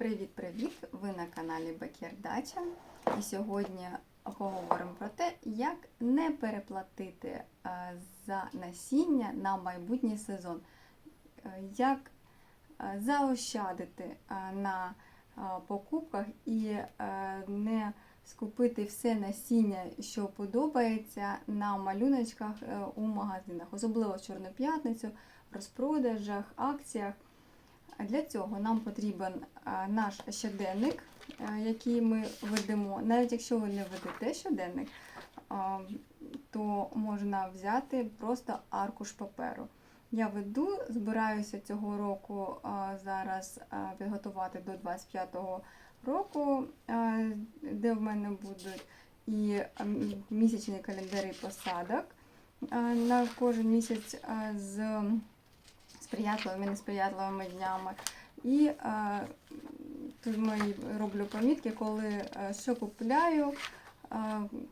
Привіт-привіт! Ви на каналі Бакір Дача. І сьогодні поговоримо про те, як не переплатити е, за насіння на майбутній сезон, Е, як е, заощадити на покупках і не скупити все насіння, що подобається на малюночках у магазинах, особливо в Чорну п'ятницю, розпродажах, акціях. А Для цього нам потрібен наш щоденник, який ми ведемо. Навіть якщо ви не ведете щоденник, то можна взяти просто аркуш паперу. Я веду, збираюся цього року зараз підготувати до 25-го року, де в мене будуть і місячні календари посадок на кожен місяць з сприятливими несприятливими днями. І е, тут мої роблю помітки, коли е, що купляю, е,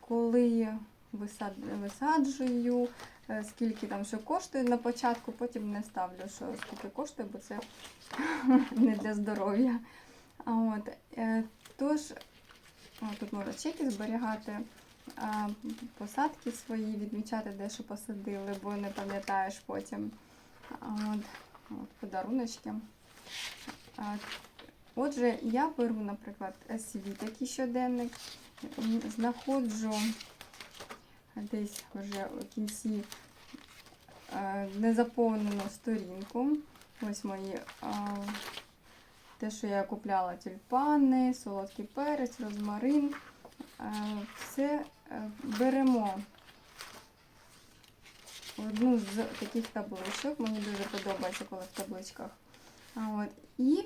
коли висад, висаджую, е, скільки там що коштує на початку, потім не ставлю, що скільки коштує, бо це не для здоров'я. А От, е, тож, о, тут можна чеки зберігати. Посадки свої відмічати, де що посадили, бо не пам'ятаєш потім. От, от подаруночки. Отже, я беру, наприклад, свій такий щоденник, знаходжу десь вже у кінці е, незаповнену сторінку. Ось мої те, що я купляла тюльпани, солодкий перець, розмарин. Е, Все е, беремо одну з таких табличок. Мені дуже подобається, коли в табличках. От. І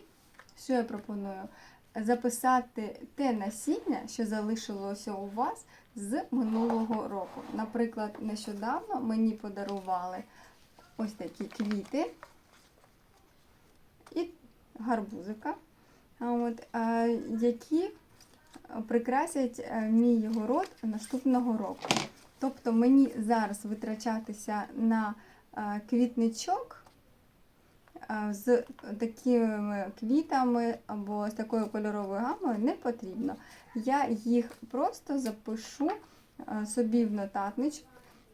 що я пропоную? Записати те насіння, що залишилося у вас з минулого року. Наприклад, нещодавно мені подарували ось такі квіти і гарбузика, от, які прикрасять е, мій город наступного року. Тобто мені зараз витрачатися на е, квітничок е, з такими квітами або з такою кольоровою гамою не потрібно. Я їх просто запишу е, собі в нотатничок,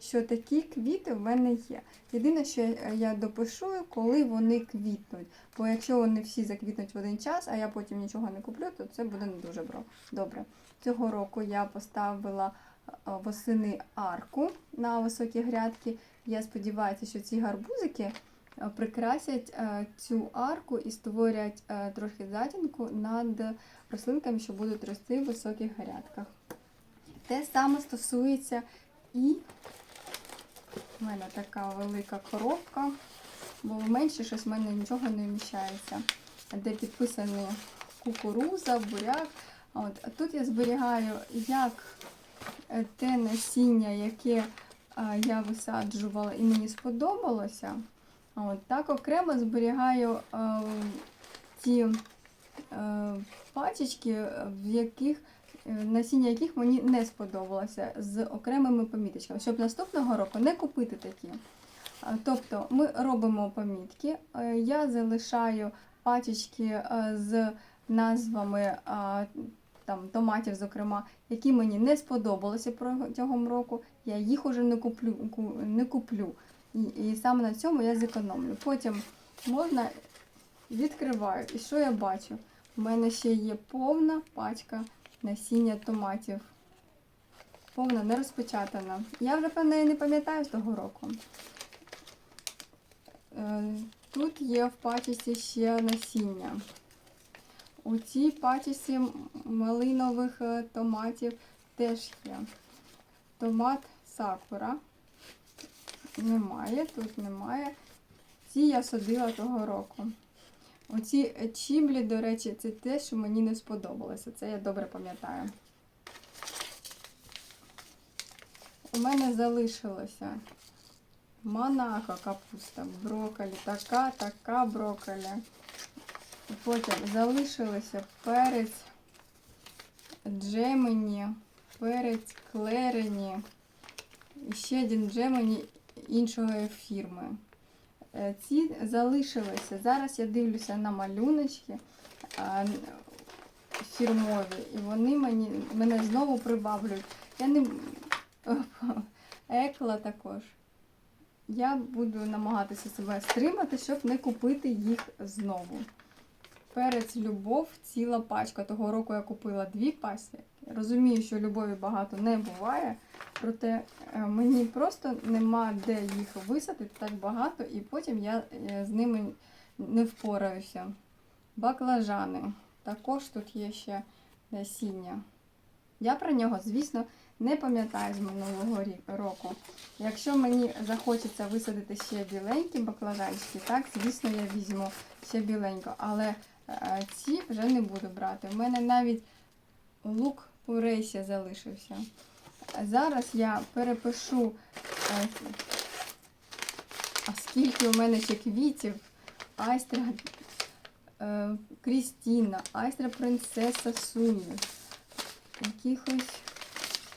що такі квіти в мене є. Єдине, що я- допишу, коли вони квітнуть. Бо якщо вони всі заквітнуть в один час, а я потім нічого не куплю, то це буде не дуже добре. Цього року я поставила восени арку на високі грядки. Я сподіваюся, що ці гарбузики е, прикрасять е, цю арку і створять е, трохи затінку над рослинками, що будуть рости в високих грядках. Те саме стосується і в мене така велика коробка, бо менше щось в мене нічого не вміщається, де підписані кукуруза, буряк. От, тут я зберігаю як е, те насіння, яке я висаджувала і мені сподобалося. От, так окремо зберігаю а, ті е, пачечки, е, в яких е, насіння яких мені не сподобалося з окремими поміточками, щоб наступного року не купити такі. Тобто ми робимо помітки. Е, Я залишаю пачечки е, з назвами там, томатів, зокрема, які мені не сподобалися протягом року. Я їх уже не куплю. Не куплю. І, і саме на цьому я зекономлю. Потім можна відкриваю. І що я бачу? У мене ще є повна пачка насіння томатів. Повна, не розпечатана. Я вже про неї не пам'ятаю з того року. Е, Тут є в пачці ще насіння. У цій пачці малинових е, томатів теж є. Томат сакура. Немає, тут немає. Ці я садила того року. Оці чіблі, до речі, це те, що мені не сподобалося. Це я добре пам'ятаю. У мене залишилося Монако капуста, брокколі, така, така брокколі. Потім залишилося перець джемені, перець клерені, ще один джемені іншої фірми. Е, Ці залишилися. Зараз я дивлюся на малюночки. фірмові, і вони мені, мене знову приваблюють. Я не екла також. Я буду намагатися себе стримати, щоб не купити їх знову. Перець любов ціла пачка. Того року я купила дві пачки. Розумію, що любові багато не буває, проте е, мені просто нема де їх висадити так багато, і потім я е, з ними не впораюся. Баклажани. Також тут є ще насіння. Я про нього, звісно, не пам'ятаю з минулого року. Якщо мені захочеться висадити ще біленькі баклажанчики, так, звісно, я візьму ще біленько, але ці вже не буду брати. У мене навіть лук пурейся залишився. Зараз я перепишу, е, а скільки у мене ще квітів. Айстра е, Крістіна, Айстра Принцеса Сумі, якихось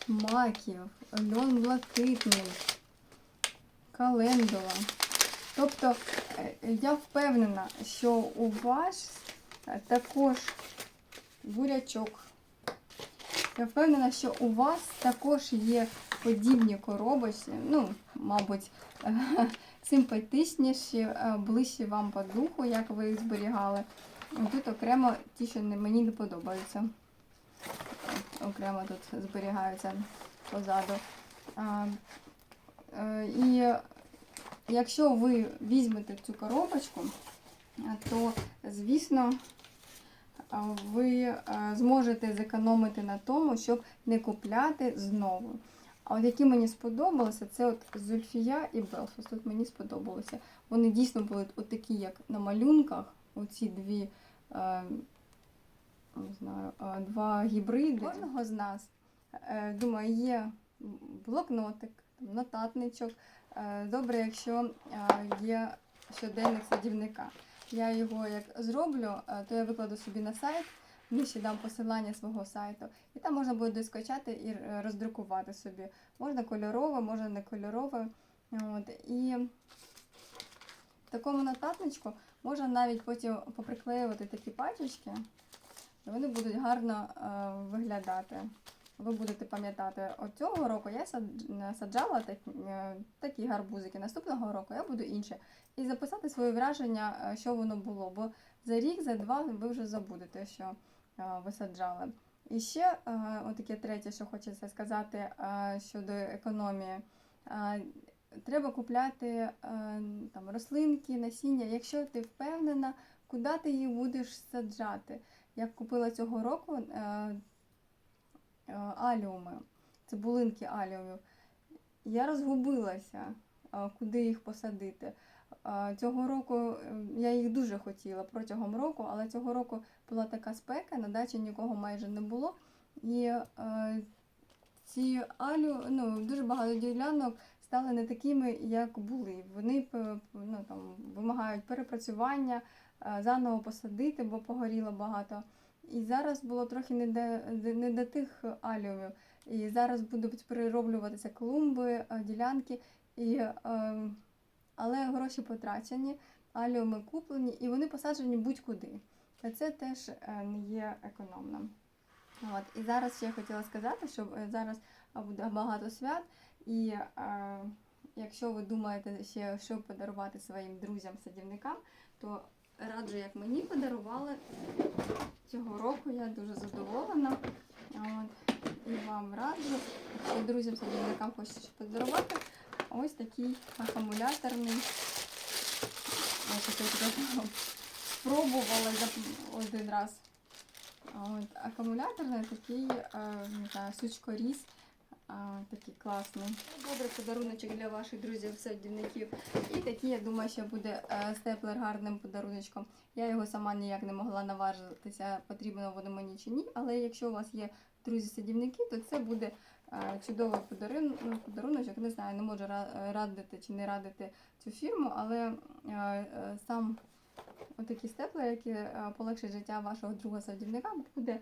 маків, льон блакитний, календула. Тобто е, я впевнена, що у вас також бурячок. Я впевнена, що у вас також є подібні коробочки, ну, мабуть, симпатичніші, е, ближчі вам по духу, як ви їх зберігали. Тут окремо ті, що мені не подобаються. Окремо тут зберігаються позаду. А, е, І якщо ви візьмете цю коробочку, то, звісно, ви зможете зекономити на тому, щоб не купляти знову. А от які мені сподобалися, це от Зульфія і Белфас. Тут мені сподобалося. Вони дійсно були от такі, як на малюнках, оці дві, е, не знаю, два гібриди. Кожного з нас, е, думаю, є блокнотик, нотатничок. Е, Добре, якщо є щоденник садівника. Я його як зроблю, е, то я викладу собі на сайт, нижче дам посилання свого сайту, і там можна буде скачати і е, роздрукувати собі. Можна кольорове, можна не кольорове. От. І в такому нотатничку можна навіть потім поприклеювати такі пачечки, і вони будуть гарно е, виглядати. Ви будете пам'ятати, от цього року я саджала е, такі гарбузики, наступного року я буду інше. І записати свої враження, е, що воно було. Бо за рік, за два ви вже забудете, що е, ви саджали. І ще е, отаке третє, що хочеться сказати щодо економії. Треба купляти там, рослинки, насіння, якщо ти впевнена, куди ти їх будеш саджати. Я купила цього року аліуми, цибулинки аліумів. Я розгубилася, е, куди їх посадити. Е, Цього року е, я їх дуже хотіла протягом року, але цього року була така спека, на дачі нікого майже не було. І е, ці алю, ну, дуже багато ділянок стали не такими, як були. Вони ну, там, вимагають перепрацювання, е, заново посадити, бо погоріло багато. І зараз було трохи не до, не до тих аліумів. І зараз будуть перероблюватися клумби, е, ділянки, і, е, але гроші потрачені, аліуми куплені, і вони посаджені будь-куди. Та це теж е, не є економним. От. І зараз ще я хотіла сказати, що е, зараз буде багато свят, і е, якщо ви думаєте ще, що подарувати своїм друзям-садівникам, то раджу, як мені подарували цього року, я дуже задоволена. От. І вам раджу, якщо друзям-садівникам хочете подарувати, ось такий акумуляторний. Ось тут спробувала один раз. От, акумуляторний такий, е, не знаю, сучкоріз. Такий класний. Добрий подаруночок для ваших друзів-садівників. І такий, я думаю, що буде е, степлер гарним подаруночком. Я його сама ніяк не могла наважитися, потрібно воно мені чи ні. Але якщо у вас є друзі-садівники, то це буде е, чудовий ну, подаруночок. Не знаю, не можу радити чи не радити цю фірму, але е, сам отакий степлер, який полегшить життя вашого друга-садівника, буде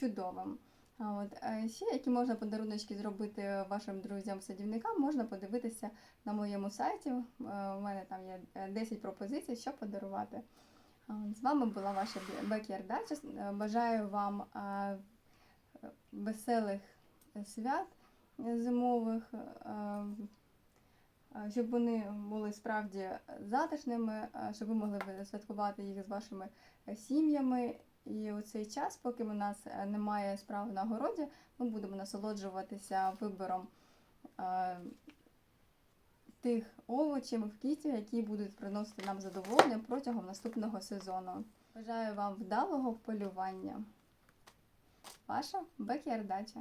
чудовим. А От, е, ще які можна подаруночки зробити вашим друзям-садівникам, можна подивитися на моєму сайті. Е, У мене там є е, 10 пропозицій, що подарувати. З вами була ваша Бекіардача. Бажаю вам е, веселих свят зимових, е, е, щоб вони були справді затишними, е, щоб ви могли святкувати їх з вашими е, сім'ями. І у цей час, поки у нас е, немає справ на городі, ми будемо насолоджуватися вибором е, тих овочів, квітів, які будуть приносити нам задоволення протягом наступного сезону. Бажаю вам вдалого полювання. Ваша Бекіардача.